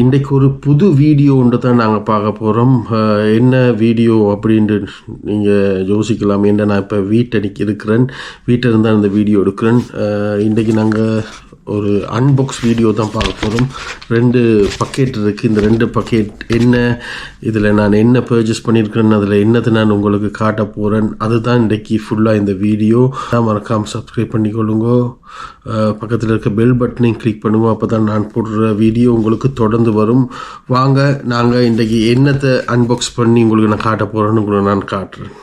இன்றைக்கு ஒரு புது வீடியோ ஒன்று தான் நாங்கள் பார்க்க போகிறோம் என்ன வீடியோ அப்படின்ட்டு நீங்கள் யோசிக்கலாம். என்ன நான் இப்போ வீட்டடிக்கு இருக்கிறேன். வீட்டில் இருந்தால் இந்த வீடியோ எடுக்கிறேன். இன்றைக்கு நாங்கள் ஒரு அன்பாக்ஸ் வீடியோ தான் பார்க்க போகிறோம் ரெண்டு பக்கெட் இருக்குது இந்த ரெண்டு பக்கெட் என்ன? இதில் நான் என்ன பர்ச்சேஸ் பண்ணியிருக்கிறேன் அதில் என்னத்தை நான் உங்களுக்கு காட்ட போகிறேன் அதுதான் இன்றைக்கி ஃபுல்லாக இந்த வீடியோ மறக்காமல் சப்ஸ்கிரைப் பண்ணிக்கொள்ளுங்க. பக்கத்தில் இருக்க பெல் பட்டனையும் கிளிக் பண்ணுவோம் அப்போ தான் நான் போடுற வீடியோ உங்களுக்கு தொடர்ந்து வரும். வாங்க நாங்கள் இன்றைக்கி என்னத்தை அன்பாக்ஸ் பண்ணி உங்களுக்கு நான் காட்ட போகிறேன்னு உங்களுக்கு நான் காட்டுறேன்.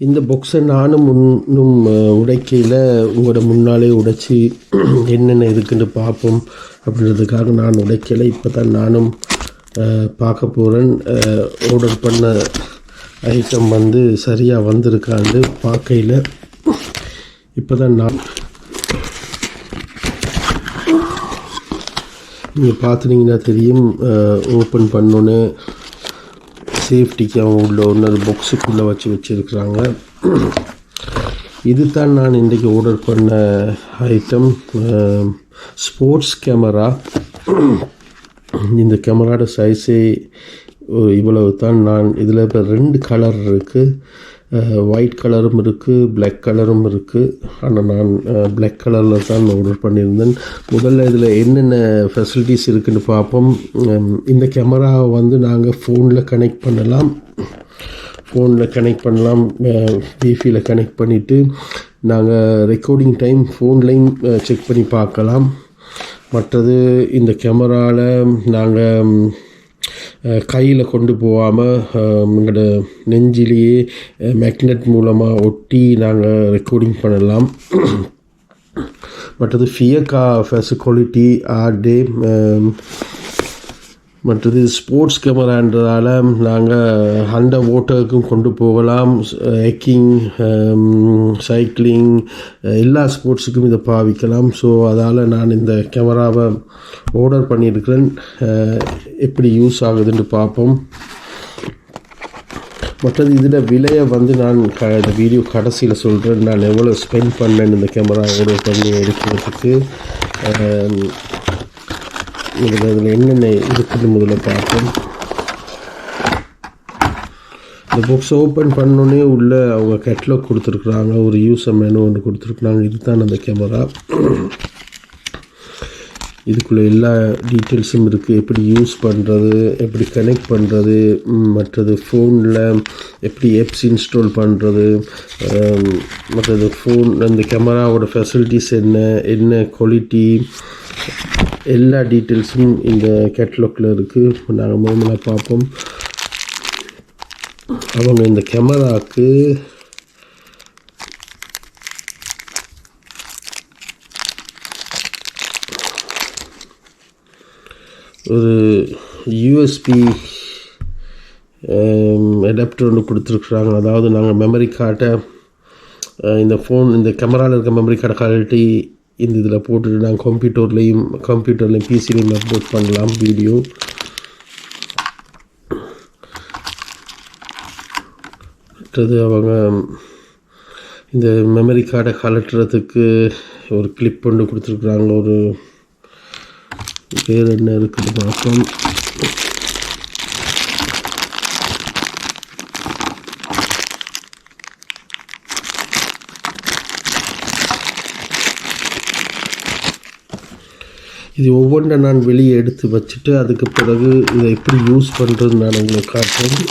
இந்த புக்ஸை நானும் இன்னும் உடைக்கையில் உங்களோட முன்னாலே உடைச்சி என்னென்ன இருக்குன்னு பார்ப்போம் அப்படின்றதுக்காக நான் உடைக்கலை. இப்போ தான் நானும் பார்க்க போகிறேன் ஆர்டர் பண்ண ஐட்டம் வந்து சரியாக வந்திருக்காண்டு பார்க்கையில் இப்போ தான் நான் நீங்கள் பார்த்துனீங்கன்னா தெரியும். ஓப்பன் பண்ணோன்னே. சேஃப்டிக்கு அவங்க உள்ள ஒன்று பாக்ஸுக்குள்ளே வச்சு வச்சுருக்குறாங்க. இது தான் நான் இன்றைக்கி ஆர்டர் பண்ண ஐட்டம் ஸ்போர்ட்ஸ் கேமரா இந்த கேமராட சைஸே இவ்வளவு தான் நான் இதில் இப்போ ரெண்டு கலர் இருக்குது ஒயிட் கலரும் இருக்குது பிளாக் கலரும் இருக்குது ஆனால் நான் பிளாக் கலரில் தான் ஆர்டர் பண்ணியிருந்தேன். முதல்ல இதில் என்னென்ன ஃபெசிலிட்டிஸ் இருக்குதுன்னு பார்ப்போம். இந்த கேமராவை வந்து நாங்கள் ஃபோனில் கனெக்ட் பண்ணலாம். ஃபோனில் கனெக்ட் பண்ணலாம். வைஃபையில் கனெக்ட் பண்ணிவிட்டு நாங்கள் ரெக்கார்டிங் டைம் ஃபோன்லேயும் செக் பண்ணி பார்க்கலாம். மற்றது இந்த கேமராவில் நாங்கள் கையில் கொண்டு போகாமல் எங்களோட நெஞ்சிலேயே மேக்னெட் மூலமாக ஒட்டி நாங்கள் ரெக்கார்டிங் பண்ணலாம். மற்றது ஃபியக்கா ஃபெசிகாலிட்டி குவாலிட்டி ஆர் டே மற்றது ஸ்போர்ட்ஸ் கேமரான்றதால நாங்கள் அந்த ஓட்டருக்கும் கொண்டு போகலாம். ஹெக்கிங் சைக்கிளிங் um, uh, எல்லா ஸ்போர்ட்ஸுக்கும் இதை பாவிக்கலாம். ஸோ அதால் நான் இந்த கேமராவை ஆர்டர் பண்ணியிருக்கிறேன். Uh, எப்படி யூஸ் ஆகுதுன்னு பார்ப்போம். மற்றது இதில் விலையை வந்து நான் க இந்த வீடியோ கடைசியில் சொல்கிறேன் நான் எவ்வளோ ஸ்பெண்ட் பண்ணேன் இந்த கேமரா ஆர்டர் பண்ணி எடுக்கிறதுக்கு. Um, முதல்ல இதில் என்னென்ன இருக்குதுன்னு முதல்ல பார்ப்போம். இந்த புக்ஸ் ஓப்பன் பண்ணோன்னே உள்ளே அவங்க கேட்லாக் கொடுத்துருக்குறாங்க. ஒரு யூஸ் மெனு ஒன்று கொடுத்துருக்குறாங்க. இதுதான் அந்த கேமரா இதுக்குள்ளே எல்லா டீட்டெயில்ஸும் இருக்குது எப்படி யூஸ் பண்ணுறது எப்படி கனெக்ட் பண்ணுறது மற்றது ஃபோனில் எப்படி எப்ஸ் இன்ஸ்டால் பண்ணுறது மற்றது ஃபோன் அந்த கேமராவோட ஃபெசிலிட்டிஸ் என்ன என்ன குவாலிட்டி எல்லா டீட்டெயில்ஸும் இந்த கேட்லாக்ல இருக்குது நாங்கள் முதல்ல பார்ப்போம். அவங்க இந்த கேமராவுக்கு ஒரு யூஎஸ்பி அடாப்டர் um, ஒன்று கொடுத்துருக்குறாங்க. அதாவது நாங்கள் மெமரி கார்டை இந்த ஃபோன் இந்த கேமராவில் இருக்க மெமரி கார்டை கழட்டி இந்த இதில் போட்டுட்டு நாங்கள் கம்ப்யூட்டர்லேயும் கம்ப்யூட்டர்லேயும் பிசிலையும் அப்லோட் பண்ணலாம் வீடியோ மற்றது அவங்க இந்த மெமரி கார்டை கலட்டுறதுக்கு ஒரு கிளிப் ஒன்று கொடுத்துருக்குறாங்க. ஒரு பேர் என்ன இருக்குது பார்ப்போம். இது ஒவ்வொன்றை நான் வெளியே எடுத்து வச்சுட்டு அதுக்கு பிறகு இதை எப்படி யூஸ் பண்ணுறது நான் உங்களுக்கு காட்டுறேன்.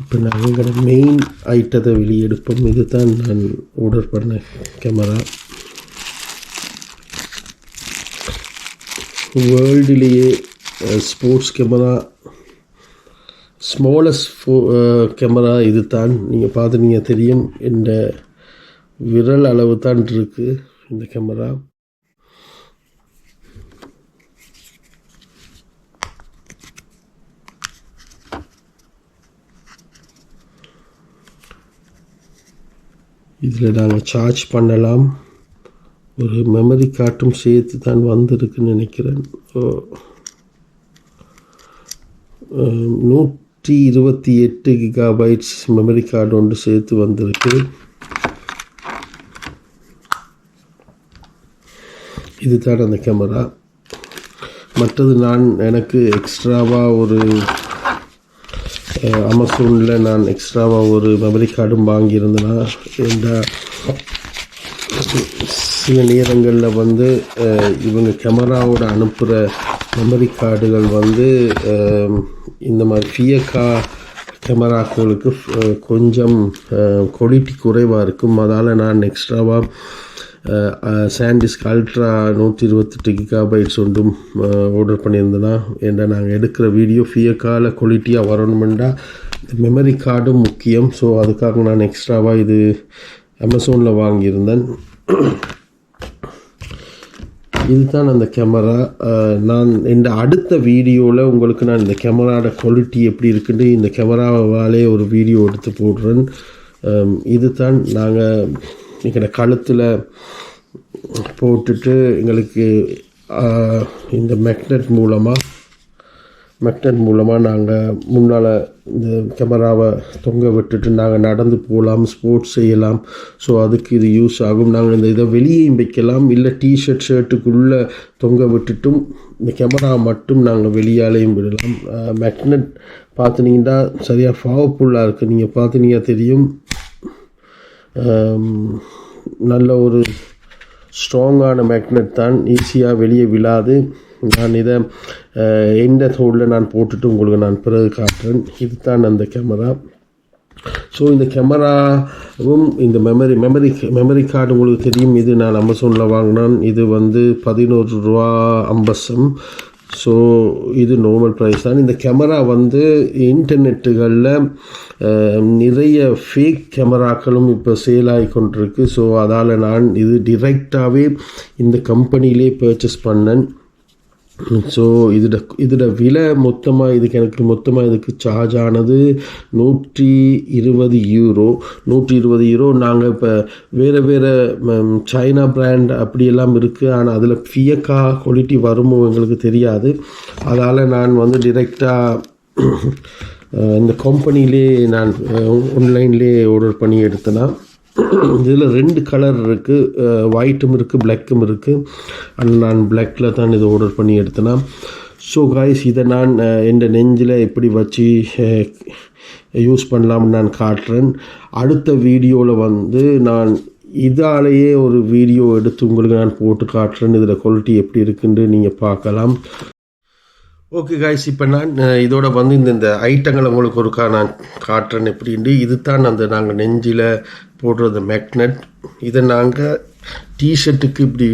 இப்போ நான் எங்களோட மெயின் ஐட்டத்தை வெளியே எடுப்போம். இது தான் நான் ஆர்டர் பண்ண கேமரா வேர்ல்டிலேயே ஸ்போர்ட்ஸ் கேமரா ஸ்மாலஸ்ட் ஃபோ கேமரா இது தான் நீங்கள் பார்த்துனீங்க தெரியும். இந்த விரல் அளவு தான் இருக்குது இந்த கேமரா இதில் நாங்கள் சார்ஜ் பண்ணலாம். ஒரு மெமரி கார்டும் சேர்த்து தான் வந்திருக்குன்னு நினைக்கிறேன். ஓ. நூற்றி இருபத்தி எட்டு கிகாபைட்ஸ் மெமரி கார்டு ஒன்று சேர்த்து வந்திருக்கு. இதுதான் அந்த கேமரா மற்றது நான் எனக்கு எக்ஸ்ட்ராவாக ஒரு அமேசானில் நான் எக்ஸ்ட்ராவாக ஒரு மெமரி கார்டும் வாங்கியிருந்தேன்னா இந்த சில நேரங்களில் வந்து இவங்க கேமராவோட அனுப்புகிற மெமரி கார்டுகள் வந்து இந்த மாதிரி ஃபியக்கா கேமராக்களுக்கு கொஞ்சம் குவாலிட்டி குறைவாக இருக்கும். அதால் நான் எக்ஸ்ட்ராவாக சாண்டிஸ்க் அல்ட்ரா நூற்றி இருபத்தெட்டு கிகாபைட்ஸ் ஒன்றும் ஆர்டர் பண்ணியிருந்தேன்னா ஏன்னா நாங்கள் எடுக்கிற வீடியோ ஃபியக்கால குவாலிட்டியாக வரணுமெண்டா மெமரி கார்டும் முக்கியம். ஸோ அதுக்காக நான் எக்ஸ்ட்ராவாக இது அமேசானில் வாங்கியிருந்தேன். இதுதான் அந்த கேமரா நான் இந்த அடுத்த வீடியோவில் உங்களுக்கு நான் இந்த கேமராவோட குவாலிட்டி எப்படி இருக்குன்னு இந்த கேமராவாலே ஒரு வீடியோ எடுத்து போடுறேன். இதுதான் நாங்கள் எங்களோட கழுத்தில் போட்டுட்டு எங்களுக்கு இந்த மேக்னெட் மூலமாக மேக்னெட் மூலமாக நாங்கள் முன்னால் இந்த கேமராவை தொங்க விட்டுட்டு நாங்கள் நடந்து போகலாம் ஸ்போர்ட்ஸ் செய்யலாம். ஸோ அதுக்கு இது யூஸ் ஆகும். நாங்கள் இந்த இதை வெளியேயும் வைக்கலாம். இல்லை டிஷர்ட் ஷர்ட்டுக்குள்ளே தொங்க விட்டுட்டும் இந்த கேமரா மட்டும் நாங்கள் வெளியாலேயும் விடலாம். மேக்னெட் பார்த்துனீங்கன்னா சரியாக பவர்ஃபுல்லாக இருக்குது நீங்கள் பார்த்துனீங்கன்னா தெரியும். நல்ல ஒரு ஸ்ட்ராங்கான மேக்னெட் தான். ஈஸியாக வெளியே விழாது. நான் இதை அஹ், எந்த நான் போட்டுட்டு உங்களுக்கு நான் பிறகு காட்டுறேன். இதுதான் அந்த கேமரா ஸோ இந்த கேமராவும் இந்த மெமரி மெமரி மெமரி கார்டு உங்களுக்கு தெரியும். இது நான் அமேசானில் வாங்கினேன். இது வந்து பதினோரு ரூபா அம்பசம். ஸோ இது நார்மல் ப்ரைஸ் தான். இந்த கேமரா வந்து இன்டர்நெட்டுகளில் நிறைய ஃபேக் கேமராக்களும் இப்போ சேல் ஆகி கொண்டிருக்கு. ஸோ அதால் நான் இது டிரெக்டாகவே இந்த கம்பெனியிலே பர்ச்சேஸ் பண்ணேன். ஸோ இதோட இதோட விலை மொத்தமாக இதுக்கு எனக்கு மொத்தமாக இதுக்கு சார்ஜ் ஆனது நூற்றி இருபது யூரோ நூற்றி இருபது யூரோ நாங்கள் இப்போ வேறு வேறு சைனா பிராண்ட் அப்படியெல்லாம் இருக்குது ஆனால் அதில் ஃபியக்கா குவாலிட்டி வருமோ எங்களுக்கு தெரியாது. அதால் நான் வந்து டிரெக்டாக இந்த கம்பெனிலே நான் ஆன்லைன்லேயே ஆர்டர் பண்ணி எடுத்தேன்னா இதில் ரெண்டு கலர் இருக்குது ஒயிட்டும் இருக்குது பிளாக்கும் இருக்குது அண்ட் நான் பிளாக்கில் தான் இதை ஆர்டர் பண்ணி எடுத்தேன்னா ஸோ காய்ஸ் இதை நான் என் நெஞ்சில் எப்படி வச்சு யூஸ் பண்ணலாம்னு நான் காட்டுறேன். அடுத்த வீடியோவில் வந்து நான் இதாலேயே ஒரு வீடியோ எடுத்து உங்களுக்கு நான் போட்டு காட்டுறேன். இதில் குவாலிட்டி எப்படி இருக்குன்னு நீங்கள் பார்க்கலாம். ஓகே காய்ஸ் இப்போ நான் இதோட வந்து இந்த இந்த ஐட்டங்களை உங்களுக்கு ஒருக்கா நான் காட்டுறேன் எப்படின்ட்டு. இது தான் அந்த நாங்கள் நெஞ்சில் போடுறது மேக்னட் இதை நாங்கள் டிஷர்ட்டுக்கு இப்படி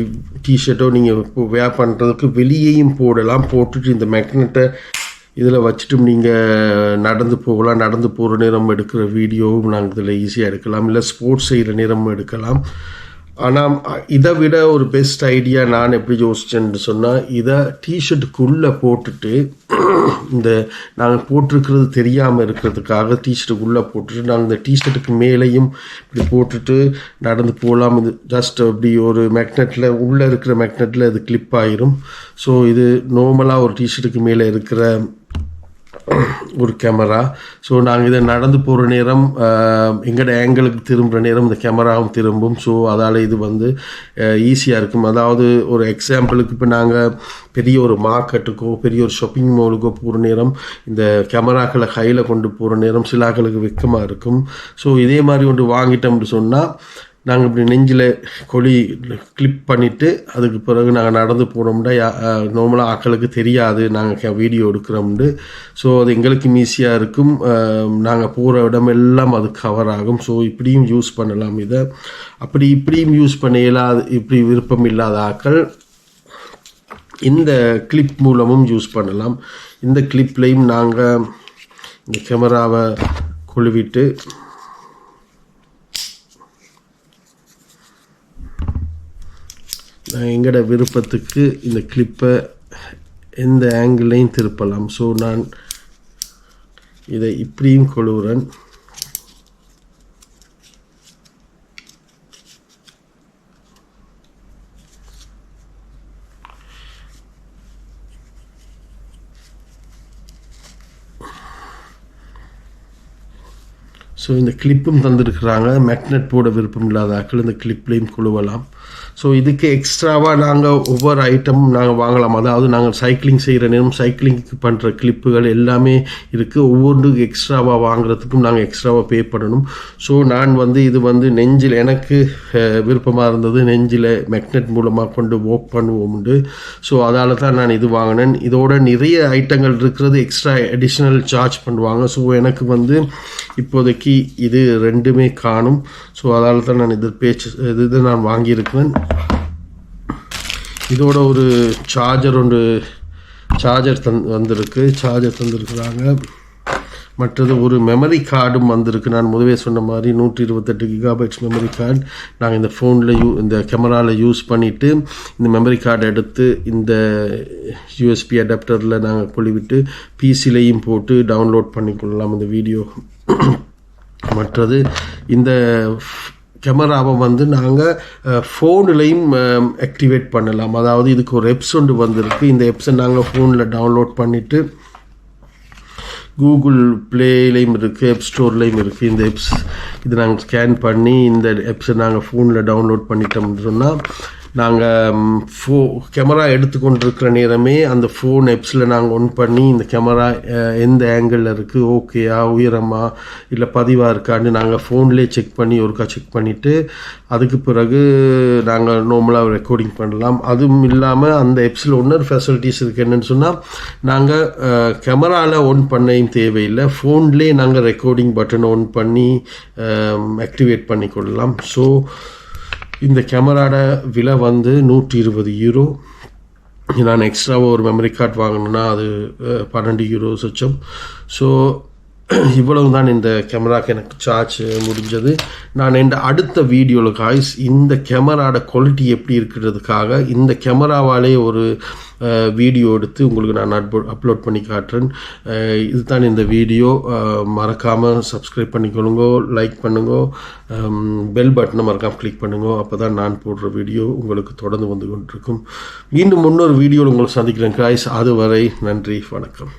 டிஷர்ட்டோ நீங்கள் இப்போ வேர் பண்ணுறதுக்கு வெளியேயும் போடலாம். போட்டுட்டு இந்த மேக்னெட்டை இதில் வச்சுட்டும் நீங்கள் நடந்து போகலாம். நடந்து போகிற நேரம் எடுக்கிற வீடியோவும் நாங்கள் இதில் ஈஸியாக எடுக்கலாம். இல்லை ஸ்போர்ட்ஸ் செய்கிற நேரமும் எடுக்கலாம். ஆனால் இதை விட ஒரு பெஸ்ட் ஐடியா நான் எப்படி யோசிச்சேன்னு சொன்னால் இதை டிஷர்ட்டுக்குள்ளே போட்டுட்டு இந்த நாங்கள் போட்டிருக்கிறது தெரியாமல் இருக்கிறதுக்காக டிஷர்ட்டுக்குள்ளே போட்டுட்டு நாங்கள் இந்த டிஷர்ட்டுக்கு மேலேயும் இப்படி போட்டுட்டு நடந்து போகலாம். இது ஜஸ்ட் அப்படி ஒரு மேக்னெட்டில் உள்ளே இருக்கிற மேக்னெட்டில் இது கிளிப் ஆயிரும். ஸோ இது நார்மலாக ஒரு டிஷர்ட்டுக்கு மேலே இருக்கிற ஒரு கேமரா ஸோ நாங்கள் இதை நடந்து போகிற நேரம் எங்களோட ஆங்கிளுக்கு திரும்புகிற நேரம் இந்த கேமராவும் திரும்பும். ஸோ அதால் இது வந்து ஈஸியாக இருக்கும். அதாவது ஒரு எக்ஸாம்பிளுக்கு இப்போ நாங்கள் பெரிய ஒரு மார்க்கெட்டுக்கோ பெரிய ஒரு ஷாப்பிங் மாலுக்கோ போகிற நேரம் இந்த கேமராக்களை கையில் கொண்டு போகிற நேரம் சிலாக்களுக்கு வெக்கமாக இருக்கும். ஸோ இதே மாதிரி ஒன்று வாங்கிட்டோம்னு சொன்னால் நாங்கள் இப்படி நெஞ்சில் கொலி கிளிப் பண்ணிவிட்டு அதுக்கு பிறகு நாங்கள் நடந்து போனோம்னா நார்மலாக ஆக்களுக்கு தெரியாது நாங்கள் வீடியோ எடுக்கிறோம்னு ஸோ அது எங்களுக்கும் ஈஸியாக இருக்கும். நாங்கள் போகிற இடமெல்லாம் அது கவர் ஆகும். ஸோ இப்படியும் யூஸ் பண்ணலாம் இதை. அப்படி இப்படியும் யூஸ் பண்ண இயலாது இப்படி விருப்பம் இல்லாத ஆக்கள் இந்த கிளிப் மூலமும் யூஸ் பண்ணலாம். இந்த கிளிப்லேயும் நாங்கள் இந்த கேமராவை கொழுவிட்டு நான் எங்களோட விருப்பத்துக்கு இந்த கிளிப்பை எந்த ஆங்கிளையும் திருப்பலாம். ஸோ நான் இதை இப்படியும் கொழுவுறேன் ஸோ இந்த கிளிப்பும் தந்திருக்கிறாங்க. மேக்னெட் போட விருப்பம் இல்லாத இல்லாதாக்கள் இந்த கிளிப்லேயும் கொழுவலாம் ஸோ இதுக்கு எக்ஸ்ட்ராவாக நாங்கள் ஒவ்வொரு ஐட்டமும் நாங்கள் வாங்கலாம். அதாவது நாங்கள் சைக்கிளிங் செய்கிற நேரம் சைக்கிளிங்க்கு பண்ணுற கிளிப்புகள் எல்லாமே இருக்குது ஒவ்வொன்றுக்கு எக்ஸ்ட்ராவாக வாங்குறதுக்கும் நாங்கள் எக்ஸ்ட்ராவாக பே பண்ணணும். ஸோ நான் வந்து இது வந்து நெஞ்சில் எனக்கு விருப்பமாக இருந்தது நெஞ்சில் மேக்னெட் மூலமாக கொண்டு ஒர்க் பண்ணுவோம்ண்டு. ஸோ அதால் தான் நான் இது வாங்கினேன். இதோட நிறைய ஐட்டங்கள் இருக்கிறது எக்ஸ்ட்ரா அடிஷ்னல் சார்ஜ் பண்ணுவாங்க. ஸோ எனக்கு வந்து இப்போதைக்கு இது ரெண்டுமே காணும். ஸோ அதால் தான் நான் இது பேச்சு இது இது நான் வாங்கியிருக்கிறேன். இதோட ஒரு சார்ஜர் ஒன்று சார்ஜர் தந் வந்திருக்கு. சார்ஜர் தந்திருக்கிறாங்க. மற்றது ஒரு மெமரி கார்டும் வந்திருக்கு. நான் முதவே சொன்ன மாதிரி நூற்றி இருபத்தெட்டு கிகாபைட்ஸ் மெமரி கார்டு நாங்கள் இந்த ஃபோனில் யூ இந்த கேமராவில் யூஸ் பண்ணிவிட்டு இந்த மெமரி கார்டு எடுத்து இந்த யூஎஸ்பி அடாப்டரில் நாங்கள் கொள்ளிவிட்டு பிசிலையும் போட்டு டவுன்லோட் பண்ணிக்கொள்ளலாம். இந்த வீடியோ மற்றது இந்த கேமராவை வந்து நாங்கள் ஃபோன்லேயும் ஆக்டிவேட் பண்ணலாம். அதாவது இதுக்கு ஒரு எப்ஸ் ஒன்று வந்திருக்கு. இந்த எப்ஸை நாங்கள் ஃபோனில் டவுன்லோட் பண்ணிவிட்டு கூகுள் ப்ளேலையும் இருக்குது ஆப் ஸ்டோர்லேயும் இருக்குது இந்த எப்ஸ் இது நாங்கள் ஸ்கேன் பண்ணி இந்த எப்ஸை நாங்கள் ஃபோனில் டவுன்லோட் பண்ணிட்டோம்னு சொன்னால் நாங்கள் ஃபோ கேமரா எடுத்துக்கொண்டிருக்கிற நேரமே அந்த ஃபோன் எப்ஸில் நாங்கள் ஒன் பண்ணி இந்த கேமரா எந்த ஆங்கிளில் இருக்குது ஓகேயா உயரமா இல்லை பதிவாக இருக்கான்னு நாங்கள் ஃபோன்லேயே செக் பண்ணி ஒருக்கா செக் பண்ணிவிட்டு அதுக்கு பிறகு நாங்கள் நார்மலாக ரெக்கார்டிங் பண்ணலாம். அதுவும் இல்லாமல் அந்த எப்ஸில் ஒன்று ஃபெசிலிட்டிஸ் இருக்குது என்னென்னு சொன்னால் நாங்கள் கேமராவில் ஒன் பண்ணையும் தேவையில்லை. ஃபோன்லேயே நாங்கள் ரெக்கார்டிங் பட்டன் ஒன் பண்ணி ஆக்டிவேட் பண்ணி கொள்ளலாம் ஸோ இந்த கேமராட விலை வந்து நூற்றி இருபது யூரோ நான் எக்ஸ்ட்ராவாக ஒரு மெமரி கார்டு வாங்கணுன்னா அது பன்னெண்டு யூரோ சொச்சம். ஸோ இவ்வளவு தான் இந்த கேமராக்கு எனக்கு சார்ஜ் முடிஞ்சது. நான் இந்த அடுத்த வீடியோவில் காய்ஸ் இந்த கேமராட குவாலிட்டி எப்படி இருக்கிறதுக்காக இந்த கேமராவாலே ஒரு வீடியோ எடுத்து உங்களுக்கு நான் அப்லோட் பண்ணி காட்டுறேன். இதுதான் இந்த வீடியோ மறக்காமல் சப்ஸ்கிரைப் பண்ணிக்கொள்ளுங்க லைக் பண்ணுங்க பெல் பட்டனை மறக்காமல் கிளிக் பண்ணுங்க அப்போ தான் நான் போடுற வீடியோ உங்களுக்கு தொடர்ந்து வந்து கொண்டிருக்கும். மீண்டும் இன்னொரு வீடியோவில் உங்களை சந்திக்கிறேன் காய்ஸ் அதுவரை நன்றி வணக்கம்.